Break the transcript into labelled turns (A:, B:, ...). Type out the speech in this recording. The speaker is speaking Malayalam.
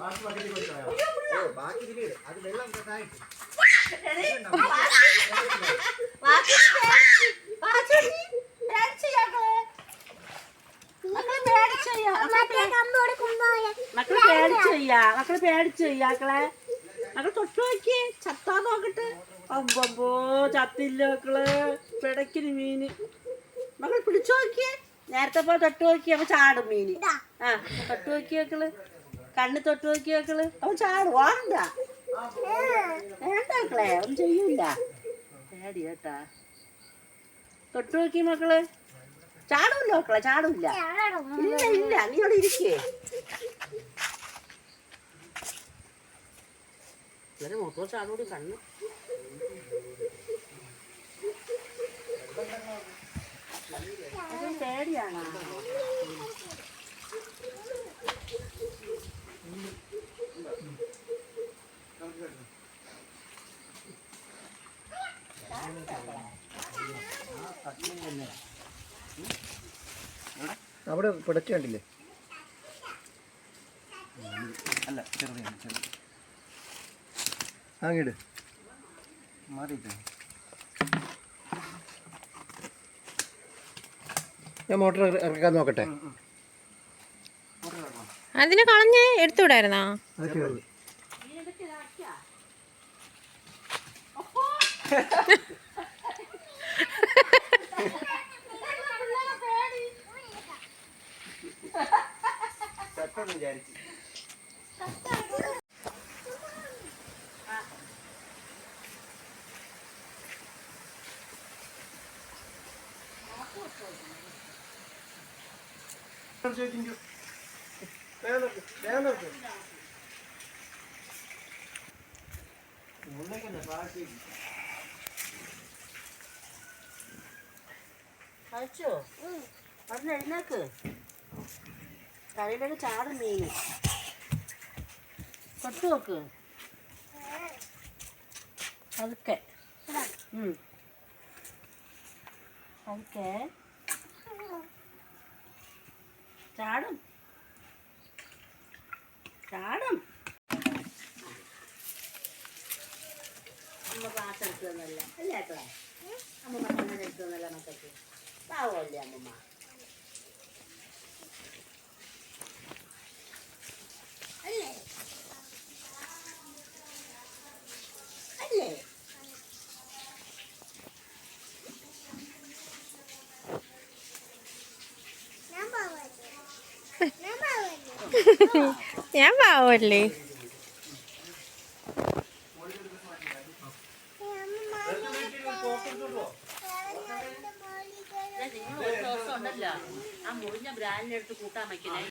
A: ബാക്കി ബക്കറ്റിൽ കൊടുത്തോ ഓ ബാക്കി ഇതിൽ അത് വെള്ളം താഴ്ത്തി
B: മക്കൾ പേടിച്ചു ചെയ്യാ. മക്കൾ പേടിച്ചു ചെയ്യാക്കളെ. മക്കൾ തൊട്ട് നോക്കിയേ. ചത്താ നോക്കട്ടെ. അമ്പമ്പോ ചത്തില്ല മക്കൾ. പിടക്കിന് മീന്. മക്കൾ പിടിച്ചു നോക്കിയേ. നേരത്തെ പോലെ തൊട്ട് നോക്കിയേ. അപ്പൊ ചാടും മീന്. ആ തൊട്ട് നോക്കി മക്കൾ. കണ്ണ് തൊട്ട് നോക്കി മക്കൾ? അവൻ ചാടും. വേണ്ട. വേണ്ട മക്കളെ അവൻ ചെയ്യൂല. പേടി കേട്ടാ. തൊട്ട് നോക്കി മക്കൾ. ചാടൂല്ല മക്കളെ ചാടൂല്ല ഇല്ല ഇല്ല നീ അവിടെ ഇരിക്കേ. ഇവരെ മൂത്തോ ചാടൂടി കണ്ണു. പേടിയാണോ?
A: അവിടെ പിടച്ചു കണ്ടില്ലേ?
C: അല്ല ചെറുതാണ് ചെറുത്
A: അങ്ങോട്ട്
C: മാറിയിട്ട്?
A: ഞാൻ മോട്ടർ ഇറക്കാൻ നോക്കട്ടെ.
D: അതിനെ കളഞ്ഞ് എടുത്തുവിടായിരുന്നാ?
A: അതൊക്കെ
C: പെട്ടെന്ന് വിചാരിച്ചു.
B: കഴിച്ചോ? അവിടെ കരയിലേക്ക് ചാടും മീൻ. തൊട്ട് നോക്ക്. അതൊക്കെ അതൊക്കെ ചാടും. ചാടും. അമ്മ ക്ലാസ് തന്നല്ല? അല്ലേ കേട്ടോ അമ്മ തന്നല്ല മക്കൾക്ക്? പാവമല്ലേ അമ്മമ്മ അല്ലേ അല്ലേ
D: ഞാൻ പാവല്ലേ?
B: നിങ്ങൾ ഒരു ആ ബ്രാൻഡിനെടുത്ത് കൂട്ടാൻ വയ്ക്കണേ